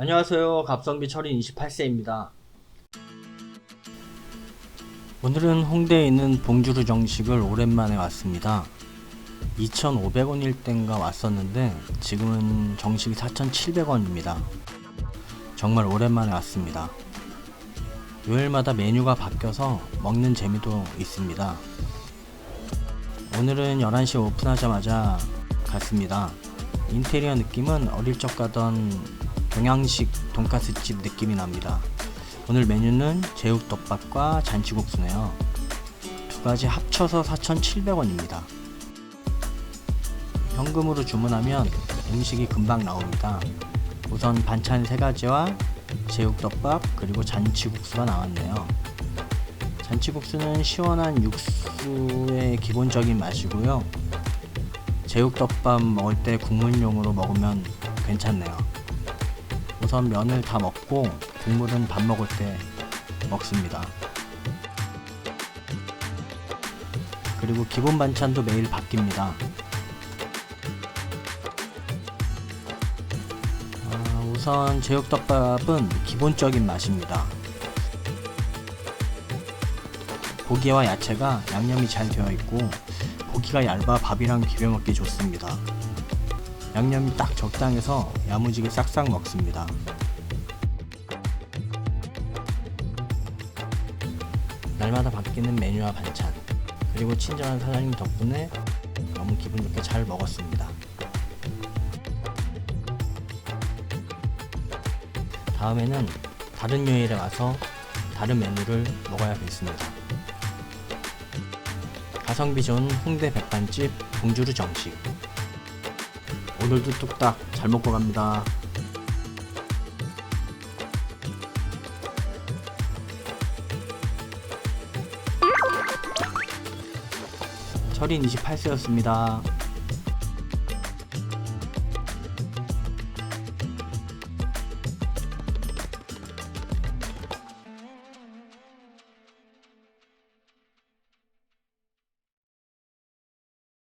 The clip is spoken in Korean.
안녕하세요. 갑성비 철인 28세입니다. 오늘은 홍대에 있는 봉주루 정식을 오랜만에 왔습니다. 2,500원일 땐가 왔었는데 지금은 정식이 4,700원입니다. 정말 오랜만에 왔습니다. 요일마다 메뉴가 바뀌어서 먹는 재미도 있습니다. 오늘은 11시 오픈하자마자 갔습니다. 인테리어 느낌은 어릴 적 가던 동양식 돈가스집 느낌이 납니다. 오늘 메뉴는 제육덮밥과 잔치국수네요. 두 가지 합쳐서 4,700원입니다. 현금으로 주문하면 음식이 금방 나옵니다. 우선 반찬 세 가지와 제육덮밥 그리고 잔치국수가 나왔네요. 잔치국수는 시원한 육수의 기본적인 맛이고요. 제육덮밥 먹을 때 국물용으로 먹으면 괜찮네요. 우선 면을 다 먹고 국물은 밥 먹을 때 먹습니다. 그리고 기본 반찬도 매일 바뀝니다. 아, 우선 제육덮밥은 기본적인 맛입니다. 고기와 야채가 양념이 잘 되어 있고 고기가 얇아 밥이랑 비벼 먹기 좋습니다. 양념이 딱 적당해서 야무지게 싹싹 먹습니다. 날마다 바뀌는 메뉴와 반찬 그리고 친절한 사장님 덕분에 너무 기분 좋게 잘 먹었습니다. 다음에는 다른 요일에 와서 다른 메뉴를 먹어야겠습니다. 가성비 좋은 홍대 백반집 봉주루 정식 오늘도 뚝딱 잘 먹고 갑니다. 철인 28세였습니다.